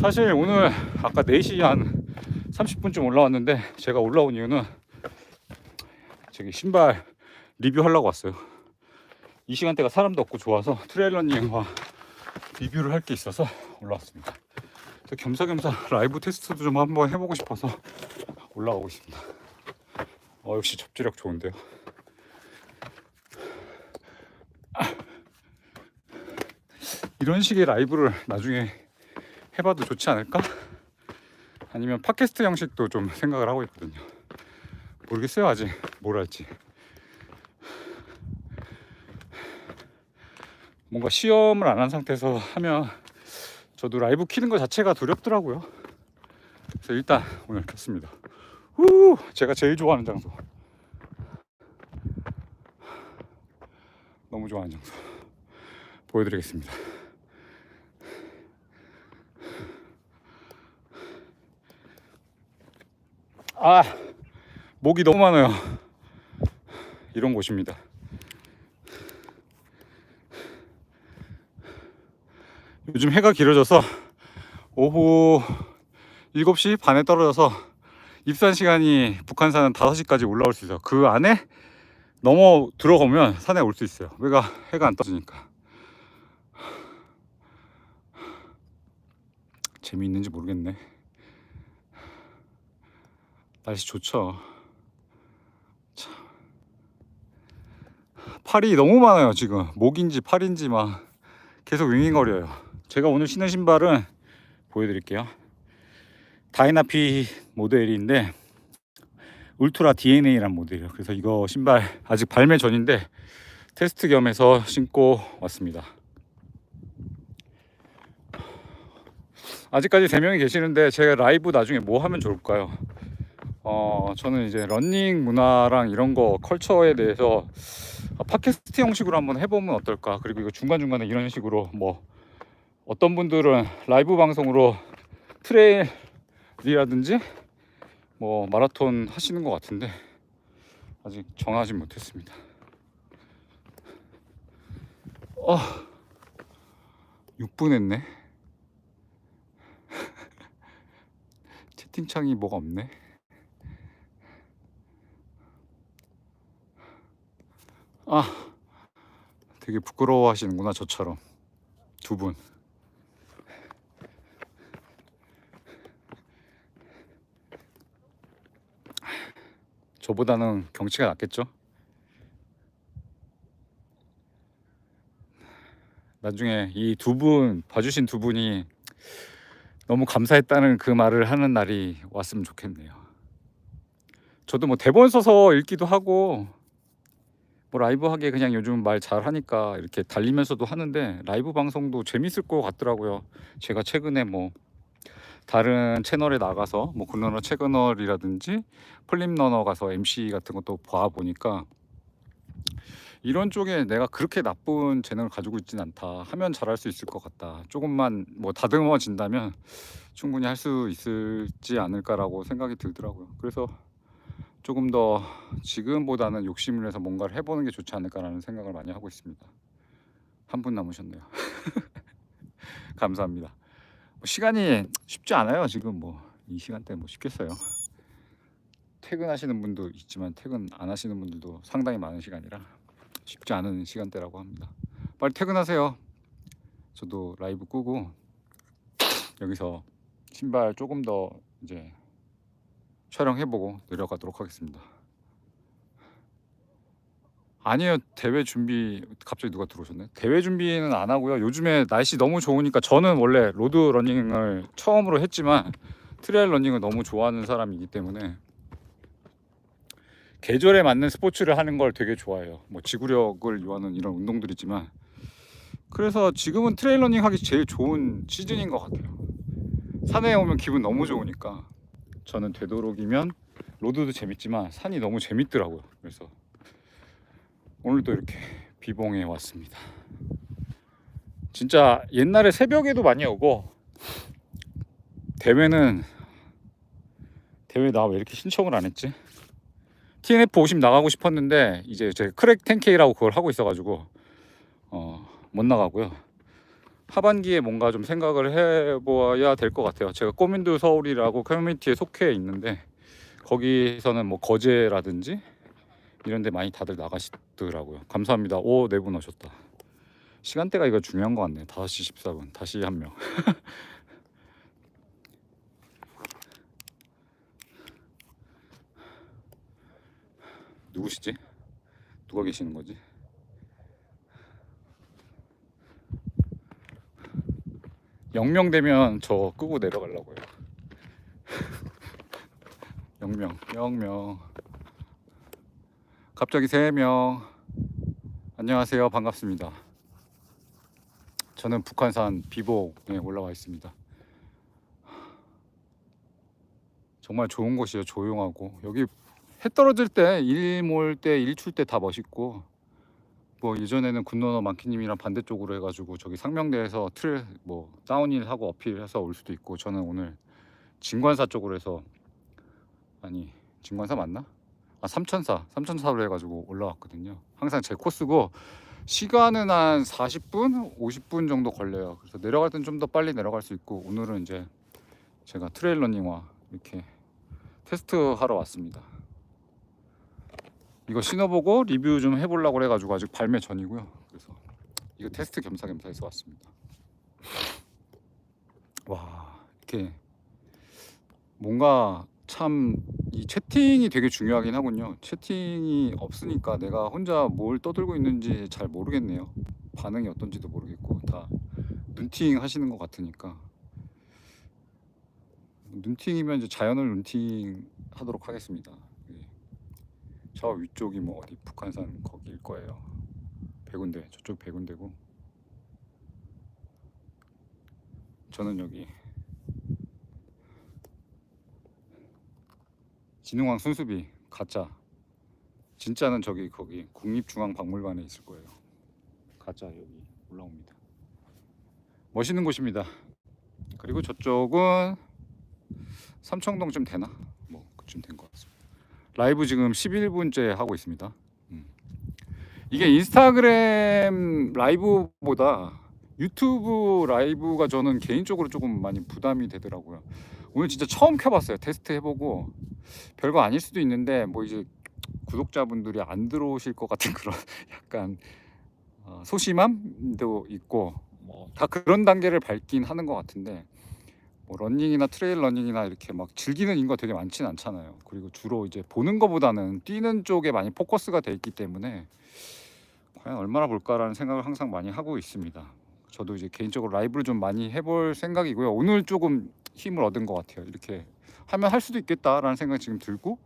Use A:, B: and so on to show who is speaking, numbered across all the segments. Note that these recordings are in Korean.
A: 사실 오늘 아까 4시 한 30분쯤 올라왔는데 제가 올라온 이유는 저기 신발 리뷰하려고 왔어요. 이 시간대가 사람도 없고 좋아서 트레일러닝과 리뷰를 할 게 있어서 올라왔습니다. 그래서 겸사겸사 라이브 테스트도 좀 한번 해보고 싶어서 올라가고 있습니다. 어, 역시 접지력 좋은데요. 이런 식의 라이브를 나중에 해봐도 좋지 않을까? 아니면 팟캐스트 형식도 좀 생각을 하고 있거든요. 모르겠어요 아직 뭘 할지. 뭔가 시험을 안 한 상태에서 하면 저도 라이브 키는 것 자체가 두렵더라고요. 그래서 일단 오늘 켰습니다. 후, 제가 제일 좋아하는 장소. 너무 좋아하는 장소. 보여드리겠습니다. 아, 목이 너무 많아요. 이런 곳입니다. 요즘 해가 길어져서 오후 7시 반에 떨어져서 입산 시간이 북한산은 5시까지 올라올 수 있어요. 그 안에 넘어 들어가면 산에 올 수 있어요. 왜가 해가 안 떠지니까. 재미있는지 모르겠네. 날씨 좋죠. 참. 팔이 너무 많아요 지금 목인지 팔인지 막 계속 윙윙거려요. 제가 오늘 신은 신발은 보여드릴게요. 다이나피 모델인데 울트라 DNA란 모델이에요. 그래서 이거 신발 아직 발매 전인데 테스트 겸해서 신고 왔습니다. 아직까지 세 명이 계시는데 제가 라이브 나중에 뭐 하면 좋을까요? 어 저는 이제 런닝 문화랑 이런 거 컬처에 대해서 팟캐스트 형식으로 한번 해보면 어떨까? 그리고 이거 중간 중간에 이런 식으로 뭐 어떤 분들은 라이브 방송으로 트레일이라든지 뭐 마라톤 하시는 것 같은데 아직 정하지 못했습니다. 어, 6분 했네. 채팅창이 뭐가 없네. 아, 되게 부끄러워 하시는구나, 저처럼. 두 분. 저보다는 경치가 낫겠죠? 나중에 이 두 분, 봐주신 두 분이 너무 감사했다는 그 말을 하는 날이 왔으면 좋겠네요. 저도 뭐 대본 써서 읽기도 하고 뭐 라이브 하게 그냥 요즘 말 잘하니까 이렇게 달리면서도 하는데 라이브 방송도 재밌을 것 같더라고요. 제가 최근에 뭐 다른 채널에 나가서 뭐 굿러너 채널이라든지 플립러너 가서 MC 같은 것도 봐 보니까 이런 쪽에 내가 그렇게 나쁜 재능을 가지고 있진 않다. 하면 잘할 수 있을 것 같다. 조금만 뭐 다듬어진다면 충분히 할 수 있을지 않을까라고 생각이 들더라고요. 그래서 조금 더 지금보다는 욕심을 내서 뭔가를 해보는 게 좋지 않을까라는 생각을 많이 하고 있습니다. 한 분 남으셨네요. 감사합니다. 뭐 시간이 쉽지 않아요 지금 뭐. 이 시간대 뭐 쉽겠어요? 퇴근하시는 분도 있지만 퇴근 안 하시는 분들도 상당히 많은 시간이라 쉽지 않은 시간대라고 합니다. 빨리 퇴근하세요. 저도 라이브 끄고 여기서 신발 조금 더 이제 촬영해보고 내려가도록 하겠습니다. 아니에요. 대회 준비 갑자기 누가 들어오셨네? 대회 준비는 안 하고요. 요즘에 날씨 너무 좋으니까 저는 원래 로드 러닝을 처음으로 했지만 트레일 러닝을 너무 좋아하는 사람이기 때문에 계절에 맞는 스포츠를 하는 걸 되게 좋아해요. 뭐 지구력을 요하는 이런 운동들이지만 그래서 지금은 트레일 러닝 하기 제일 좋은 시즌인 것 같아요. 산에 오면 기분 너무 좋으니까 저는 되도록이면 로드도 재밌지만 산이 너무 재밌더라고요 그래서 오늘도 이렇게 비봉에 왔습니다. 진짜 옛날에 새벽에도 많이 오고 대회는 대회 나 왜 이렇게 신청을 안 했지? TNF 50 나가고 싶었는데 이제 제 크랙 10K라고 그걸 하고 있어가지고 어, 못 나가고요. 하반기에 뭔가 좀 생각을 해보아야 될 것 같아요. 제가 꼬민두 서울이라고 커뮤니티에 속해 있는데 거기서는 뭐 거제라든지 이런 데 많이 다들 나가시더라고요. 감사합니다. 오, 네 분 오셨다. 시간대가 이거 중요한 것 같네. 5시 14분. 다시 한 명. 누구시지? 누가 계시는 거지? 영명 되면 저 끄고 내려가려고요. 영명, 영명. 갑자기 세 명. 안녕하세요. 반갑습니다. 저는 북한산 비복에 올라와 있습니다. 정말 좋은 곳이에요. 조용하고 여기 해 떨어질 때, 일몰 때, 일출 때 다 멋있고 뭐 예전에는 군노너 만키님이랑 반대쪽으로 해가지고 저기 상명대에서 틀 뭐 다운힐 하고 어필해서 올 수도 있고 저는 오늘 진관사 쪽으로 해서 아니 진관사 맞나? 아 삼천사 삼천사로 해가지고 올라왔거든요. 항상 제 코스고 시간은 한 40분, 50분 정도 걸려요. 그래서 내려갈 땐 좀 더 빨리 내려갈 수 있고 오늘은 이제 제가 트레일 러닝화 이렇게 테스트 하러 왔습니다. 이거 신어보고 리뷰 좀 해보려고 해가지고 아직 발매 전이고요. 그래서 이거 테스트 겸사겸사 해서 왔습니다. 와 이렇게 뭔가 참 이 채팅이 되게 중요하긴 하군요. 채팅이 없으니까 내가 혼자 뭘 떠들고 있는지 잘 모르겠네요. 반응이 어떤지도 모르겠고 다 눈팅 하시는 것 같으니까 눈팅이면 이제 자연을 눈팅 하도록 하겠습니다. 예. 저 위쪽이 뭐 어디 북한산 거기일 거예요. 백운대 저쪽 백운대고 저는 여기 진흥왕 순수비 가짜 진짜는 저기 거기 국립중앙박물관에 있을 거예요. 가짜 여기 올라옵니다. 멋있는 곳입니다. 그리고 저쪽은 삼청동쯤 되나? 뭐 그쯤 된 것 같습니다. 라이브 지금 11분째 하고 있습니다. 음. 이게 인스타그램 라이브보다 유튜브 라이브가 저는 개인적으로 조금 많이 부담이 되더라고요. 오늘 진짜 처음 켜봤어요. 테스트 해보고 별거 아닐 수도 있는데 뭐 이제 구독자분들이 안 들어오실 것 같은 그런 약간 어, 소심함도 있고 뭐 다 그런 단계를 밟긴 하는 것 같은데 뭐 러닝이나 트레일 러닝이나 이렇게 막 즐기는 인구가 되게 많지는 않잖아요. 그리고 주로 이제 보는 것보다는 뛰는 쪽에 많이 포커스가 돼 있기 때문에 과연 얼마나 볼까라는 생각을 항상 많이 하고 있습니다. 저도 이제 개인적으로 라이브를 좀 많이 해볼 생각이고요. 오늘 조금 힘을 얻은 것 같아요. 이렇게 하면 할 수도 있겠다라는 생각이 지금 들고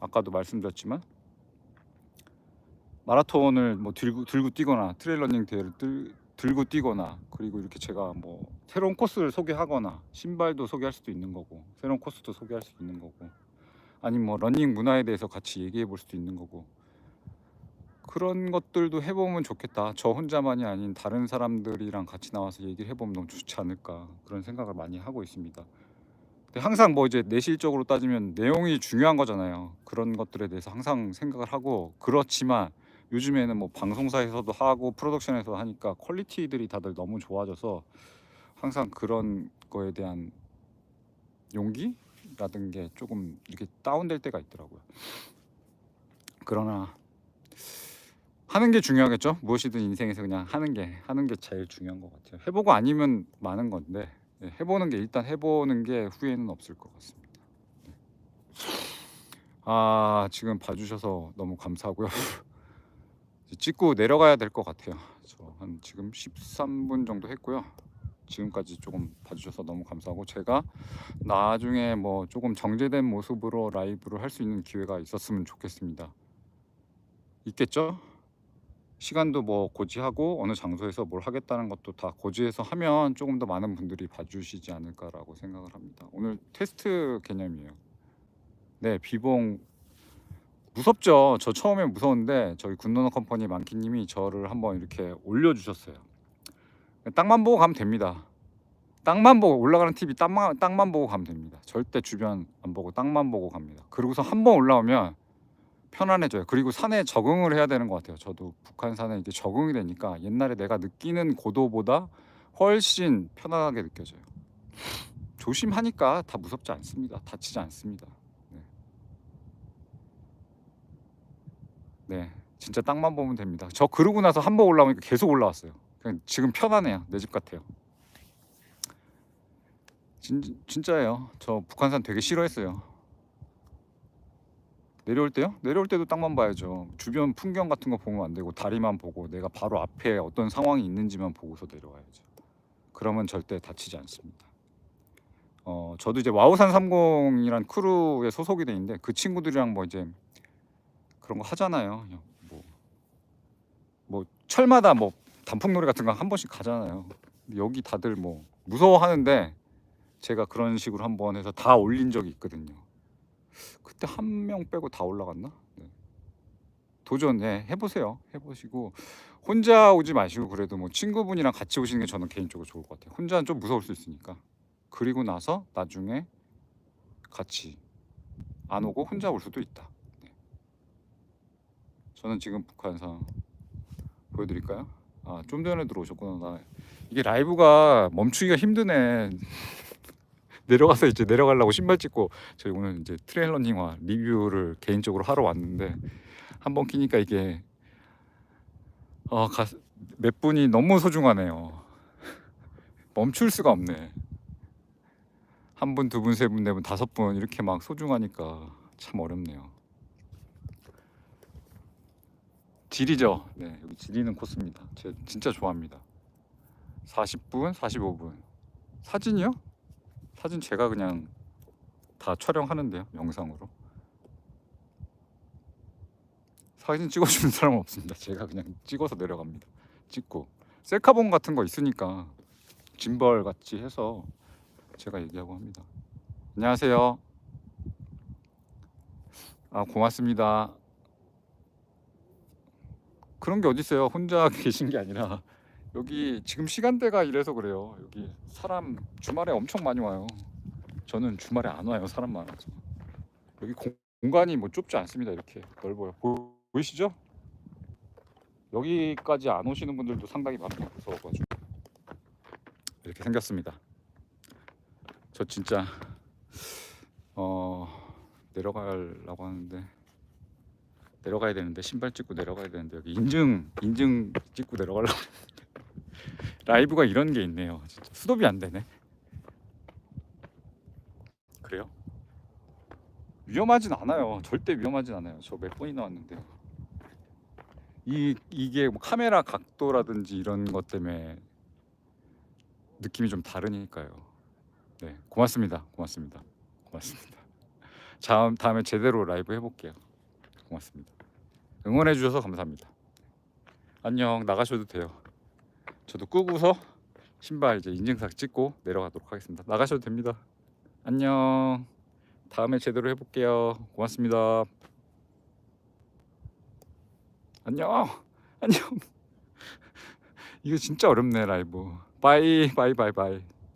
A: 아까도 말씀드렸지만 마라톤을 뭐 들고 들고 뛰거나 트레일 러닝 대회를 들, 들고 뛰거나 그리고 이렇게 제가 뭐 새로운 코스를 소개하거나 신발도 소개할 수도 있는 거고 새로운 코스도 소개할 수 있는 거고 아니면 뭐 러닝 문화에 대해서 같이 얘기해 볼 수도 있는 거고 그런 것들도 해보면 좋겠다. 저 혼자만이 아닌 다른 사람들이랑 같이 나와서 얘기를 해보면 너무 좋지 않을까 그런 생각을 많이 하고 있습니다. 근데 항상 뭐 이제 내실적으로 따지면 내용이 중요한 거잖아요. 그런 것들에 대해서 항상 생각을 하고 그렇지만 요즘에는 뭐 방송사에서도 하고 프로덕션에서 하니까 퀄리티들이 다들 너무 좋아져서 항상 그런 거에 대한 용기라든 게 조금 이렇게 다운될 때가 있더라고요. 그러나 하는 게 중요하겠죠. 무엇이든 인생에서 그냥 하는 게 하는 게 제일 중요한 것 같아요. 해보고 아니면 많은 건데 네, 해보는 게 일단 해보는 게 후회는 없을 것 같습니다. 네. 아 지금 봐주셔서 너무 감사하고요. 찍고 내려가야 될 것 같아요. 저 한 지금 13분 정도 했고요. 지금까지 조금 봐주셔서 너무 감사하고 제가 나중에 뭐 조금 정제된 모습으로 라이브를 할 수 있는 기회가 있었으면 좋겠습니다. 있겠죠? 시간도 뭐 고지하고 어느 장소에서 뭘 하겠다는 것도 다 고지해서 하면 조금 더 많은 분들이 봐주시지 않을까라고 생각을 합니다. 오늘 테스트 개념이에요. 네, 비봉 무섭죠. 저 처음에 무서운데 저희 군노너 컴퍼니 만키님이 저를 한번 이렇게 올려주셨어요. 땅만 보고 가면 됩니다. 땅만 보고 올라가는 TV 땅만 땅만 보고 가면 됩니다. 절대 주변 안 보고 땅만 보고 갑니다. 그리고서 한 번 올라오면 편안해져요. 그리고 산에 적응을 해야 되는 것 같아요. 저도 북한 산에 이게 적응이 되니까 옛날에 내가 느끼는 고도보다 훨씬 편안하게 느껴져요. 조심하니까 다 무섭지 않습니다. 다치지 않습니다. 네. 네, 진짜 땅만 보면 됩니다. 저 그러고 나서 한 번 올라오니까 계속 올라왔어요. 그냥 지금 편하네요. 내 집 같아요. 진, 진짜예요. 저 북한산 되게 싫어했어요. 내려올 때요? 내려올 때도 땅만 봐야죠. 주변 풍경 같은 거 보면 안 되고 다리만 보고 내가 바로 앞에 어떤 상황이 있는지만 보고서 내려와야죠. 그러면 절대 다치지 않습니다. 어, 저도 이제 와우산 30이란 크루에 소속이 돼 있는데 그 친구들이랑 뭐 이제 그런 거 하잖아요. 뭐, 뭐 철마다 뭐 단풍놀이 같은 거 한 번씩 가잖아요. 여기 다들 뭐 무서워하는데 제가 그런 식으로 한 번 해서 다 올린 적이 있거든요. 그때 한 명 빼고 다 올라갔나? 네. 도전 해 해보세요. 해보시고 혼자 오지 마시고 그래도 뭐 친구분이랑 같이 오시는 게 저는 개인적으로 좋을 것 같아요. 혼자는 좀 무서울 수 있으니까. 그리고 나서 나중에 같이 안 오고 혼자 올 수도 있다. 네. 저는 지금 북한산 보여드릴까요? 아 좀 전에 들어오셨구나. 나 이게 라이브가 멈추기가 힘드네. 내려가서 이제 내려가려고 신발 찍고 저희 오늘 이제 트레일 러닝화 리뷰를 개인적으로 하러 왔는데 한 번 키니까 이게 어, 가, 몇 분이 너무 소중하네요. 멈출 수가 없네. 한 분, 두 분, 세 분, 네 분, 다섯 분 이렇게 막 소중하니까 참 어렵네요. 지리죠. 네, 여기 지리는 코스입니다. 제가 진짜 좋아합니다. 40분, 45분. 사진이요? 사진 제가 그냥 다 촬영하는데요, 영상으로. 사진 찍어주는 사람은 없습니다. 제가 그냥 찍어서 내려갑니다. 찍고 셀카봉 같은 거 있으니까 짐벌 같이 해서 제가 얘기하고 합니다. 안녕하세요. 아 고맙습니다. 그런 게 어디 있어요? 혼자 계신 게 아니라 여기 지금 시간대가 이래서 그래요. 여기 사람 주말에 엄청 많이 와요. 저는 주말에 안 와요. 사람 많아서. 여기 공, 공간이 뭐 좁지 않습니다. 이렇게 넓어요. 보, 보이시죠? 여기까지 안 오시는 분들도 상당히. 무서워가지고 이렇게 생겼습니다. 저 진짜 어 내려가려고 하는데 내려가야 되는데 신발 찍고 내려가야 되는데 여기 인증 인증 찍고 내려가려고 라이브가 이런 게 있네요. 진짜 수도비 안 되네. 그래요? 위험하진 않아요. 절대 위험하진 않아요. 저 몇 번이나 왔는데요. 이 이게 뭐 카메라 각도라든지 이런 것 때문에 느낌이 좀 다르니까요. 네, 고맙습니다. 고맙습니다. 고맙습니다. 다음 다음에 제대로 라이브 해볼게요. 고맙습니다. 응원해 주셔서 감사합니다. 안녕 나가셔도 돼요. 저도 끄고서 신발 이제 인증샷 찍고 내려가도록 하겠습니다. 나가셔도 됩니다. 안녕. 다음에 제대로 해볼게요. 고맙습니다. 안녕. 안녕. 이거 진짜 어렵네 라이브. 바이 바이 바이 바이.